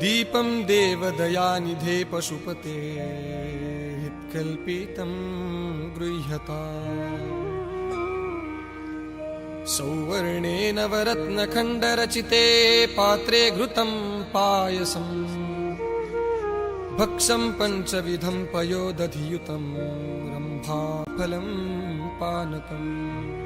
दीपं देवदयानिधे पशुपते हित्कल्पितं गृह्यता। सौवर्णेन वरत्नखण्डरचिते पात्रे घृतं पायसम् भक्षं पञ्चविधं पयोदधियुतं रम्भाफलं पानकम्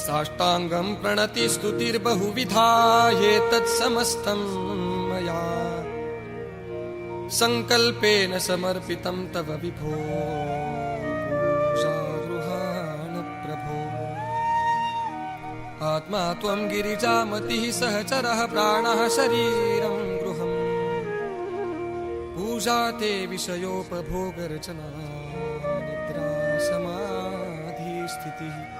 साष्टाङ्गं प्रणतिस्तुतिर्बहुविधा एतत्समस्तं मया। सङ्कल्पेन समर्पितं तव विभो। प्रभो आत्मा त्वं गिरिजामतिः सहचरः प्राणः शरीरं गृहम्। पूजा ते विषयोपभोगरचना निद्रा समाधिस्थितिः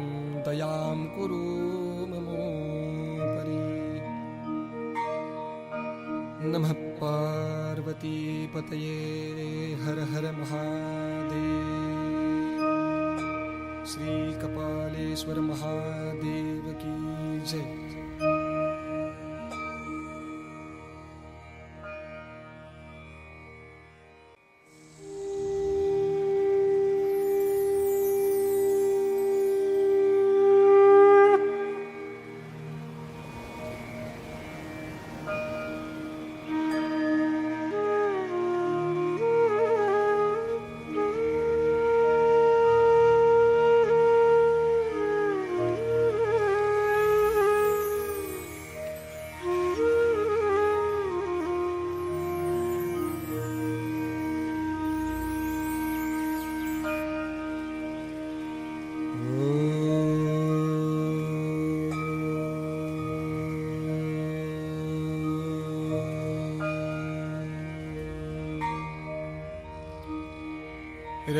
दयां कुरु ममोपरि। नमः पार्वतीपतये हर हर महादेव। श्रीकपालेश्वर महादेव की जय।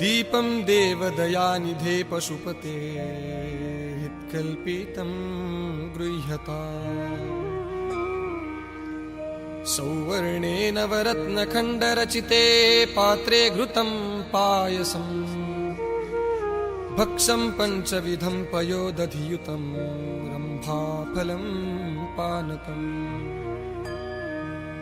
दीपं देवदयानिधे पशुपते यत्कल्पितं गृह्यता। सौवर्णेन वरत्नखण्डरचिते पात्रे घृतं पायसम् भक्षं पञ्चविधं पयोदधियुतं रम्भाफलं पानकम्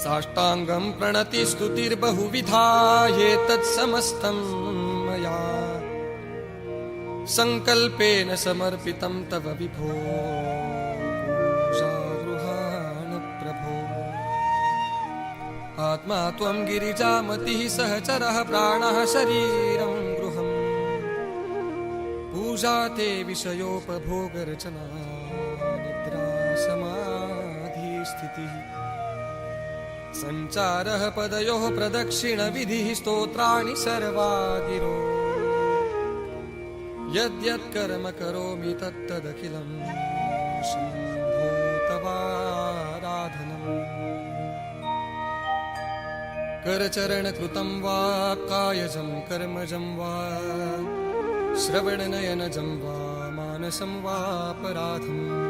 साष्टाङ्गं मया। सङ्कल्पेन समर्पितं तव विभो। आत्मा त्वं गिरिजामतिः सहचरः प्राणः शरीरं गृहम्। पूजा ते विषयोपभोगरचना निद्रा समाधिस्थितिः सञ्चारः पदयोः प्रदक्षिणविधिः स्तोत्राणि सर्वा गिरो यद्यत्कर्म करोमि तत्तदखिलं शम्भो तवाराधनम् करचरणकृतं वा कायजं कर्मजं वा श्रवणनयनजं वा मानसं वापराधम्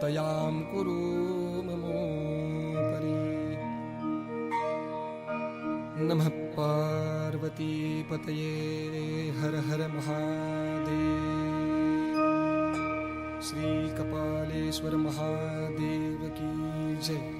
दयां कुरु ममोपरि। नमः पार्वतीपतये हर हर महादेव। श्रीकपालेश्वर महादेव की जय।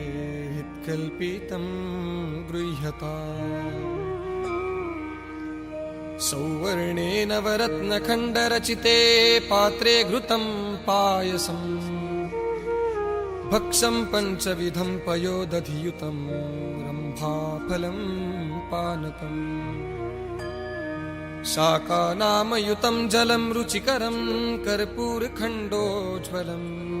हित्कल्पितं गृह्यता। सौवर्णेन वरत्नखण्डरचिते पात्रे घृतं पायसम्। भक्षं पञ्चविधं पयोदधियुतं रम्भाफलं पानकम् शाकानामयुतं जलं रुचिकरं कर्पूरखण्डोज्ज्वलम्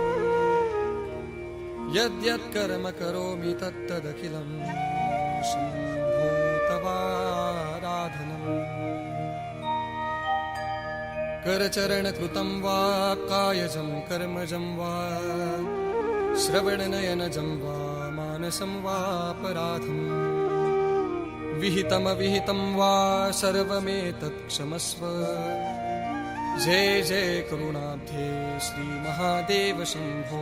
यद्यत्कर्म करोमि तत्तदखिलं शम्भो तवाराधनम् करचरणकृतं वा कायजं कर्मजं वा श्रवणनयनजं वा मानसं वापराधम् विहितमविहितं वा सर्वमेतत् क्षमस्व जय जय करुणाब्धे श्रीमहादेव शम्भो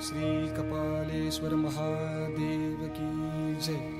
श्रीकपालेश्वर महादेव की जय।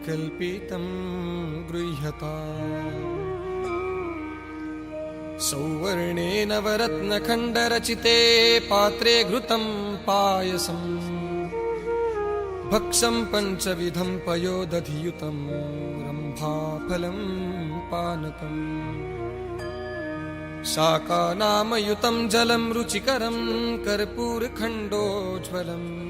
हित्कल्पितं गृह्यता। सौवर्णेन वरत्नखण्डरचिते पात्रे घृतं पायसम् भक्षं पञ्चविधं पयोदधियुतं रम्भाफलं पानकम् शाकानामयुतं जलं रुचिकरं कर्पूरखण्डोज्ज्वलम्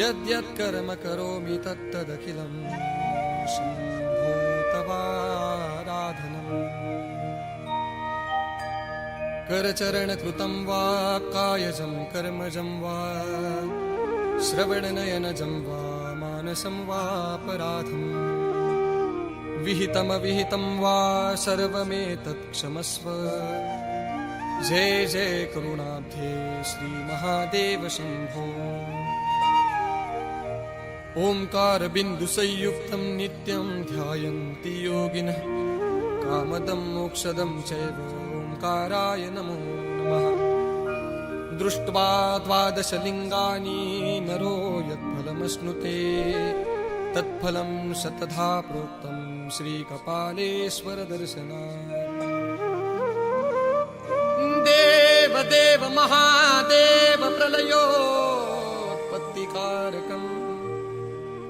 यद्यत्कर्म करोमि तत्तदखिलं तवाराधनम् करचरणकृतं वा कायजं कर्मजं वा श्रवणनयनजं वा मानसं वापराधम् विहितमविहितं वा सर्वमेतत् क्षमस्व जय जय करुणाब्धे श्रीमहादेव शम्भो ओङ्कारबिन्दुसंयुक्तं नित्यं ध्यायन्ति योगिनः कामदं मोक्षदं चैव ओङ्काराय नमो नमः। दृष्ट्वा द्वादशलिङ्गानि नरो यत्फलमश्नुते तत्फलं शतधा प्रोक्तं श्रीकपालेश्वरदर्शना देव देव महादेव प्रलयोत्पत्तिकारकम्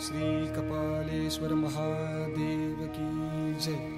श्रीकपालेश्वर महादेव की जय।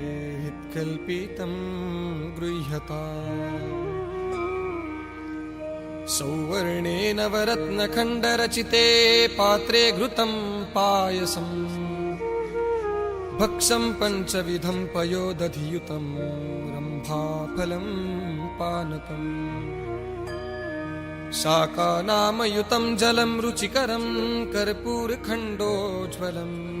हित्कल्पितं गृह्यता। सौवर्णे नवरत्नखण्डरचिते पात्रे घृतं पायसम् भक्षं पञ्चविधं पयोदधियुतं रम्भाफलं पानकम्। शाकानामयुतं जलं रुचिकरं कर्पूरखण्डोज्ज्वलम्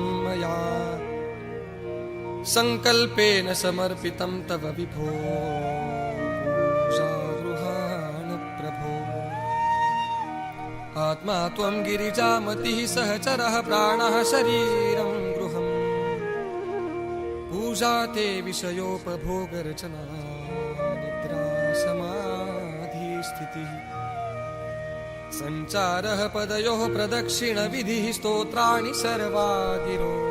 सङ्कल्पेन समर्पितं तव विभो प्रभो। आत्मा त्वं गिरिजामतिः सहचरः प्राणः शरीरं गृहम्। पूजा ते विषयोपभोगरचना निद्रा समाधिस्थितिः सञ्चारः पदयोः प्रदक्षिणविधिः स्तोत्राणि सर्वा गिरो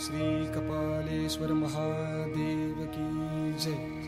श्री कपालेश्वर महादेव की जय।